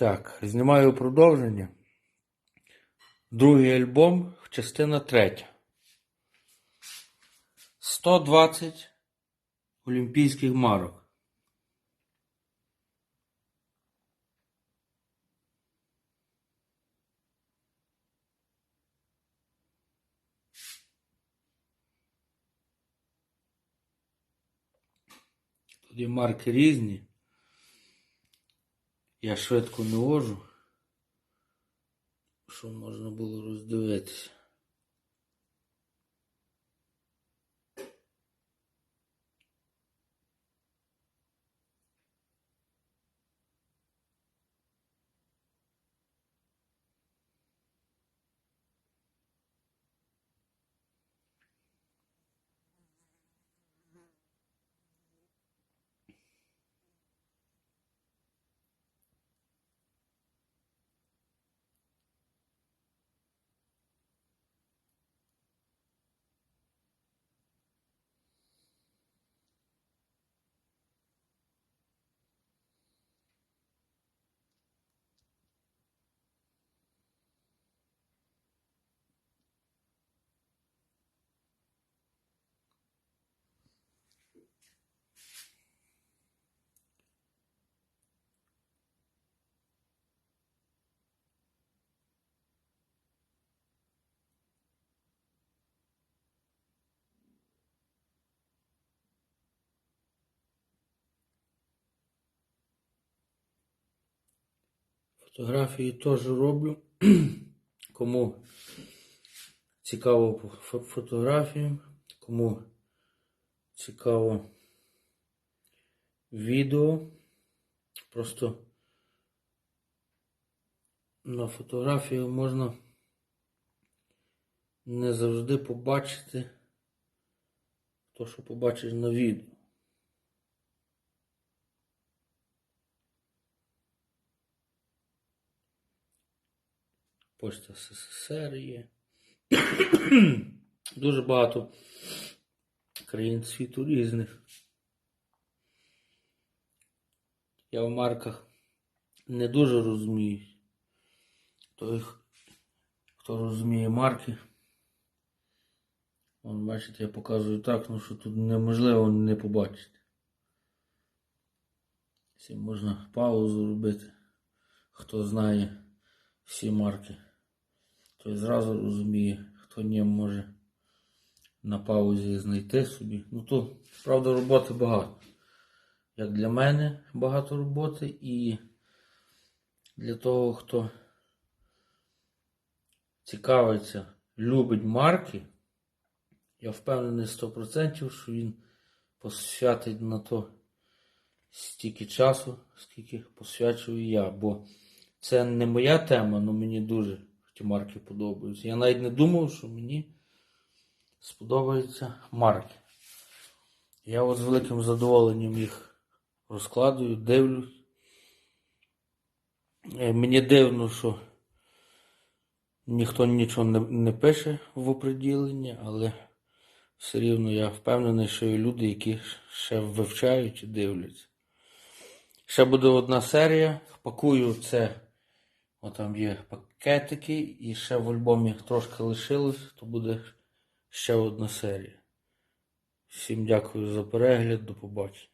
Так, знімаю продовження. Другий альбом, частина третя. 120 олімпійських марок. Тут є марки різні. Я швидко не вожу, щоб можна було роздивитися. Фотографії теж роблю. Кому цікаво по фотографіям, кому цікаво відео. Просто на фотографію можна не завжди побачити то, що побачиш на відео. Почта СССР є. Дуже багато країн світу різних. Я в марках не дуже розумію. Той, хто розуміє марки. Вон, бачите, я показую так, ну що тут неможливо не побачити. Всі можна паузу робити. Хто знає всі марки, той зразу розуміє, хто не може на паузі знайти собі. Ну то, правда, роботи багато. Як для мене багато роботи і для того, хто цікавиться, любить марки, я впевнений 100%, що він посвятить на то стільки часу, скільки посвячую я. Бо це не моя тема, але мені дуже ті марки подобаються. Я навіть не думав, що мені сподобаються марки. Я от з великим задоволенням їх розкладую, дивлюсь. Е, Мені дивно, що ніхто нічого не, не пише в оприділенні, але все рівно я впевнений, що є люди, які ще вивчають і дивляться. Ще буде одна серія. Пакую це. О, там є пакетики, і ще в альбомі трошки лишилось, то буде ще одна серія. Всім дякую за перегляд, до побачення.